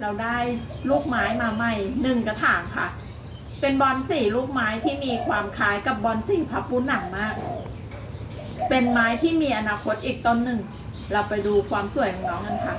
เราได้ลูกไม้มาใหม่หนึ่งกระถางค่ะ เป็นบอลสีลูกไม้ที่มีความคล้ายกับบอลสีพับปูหนังมาก เป็นไม้ที่มีอนาคตอีกต้นหนึ่ง เราไปดูความสวยของน้องกันค่ะ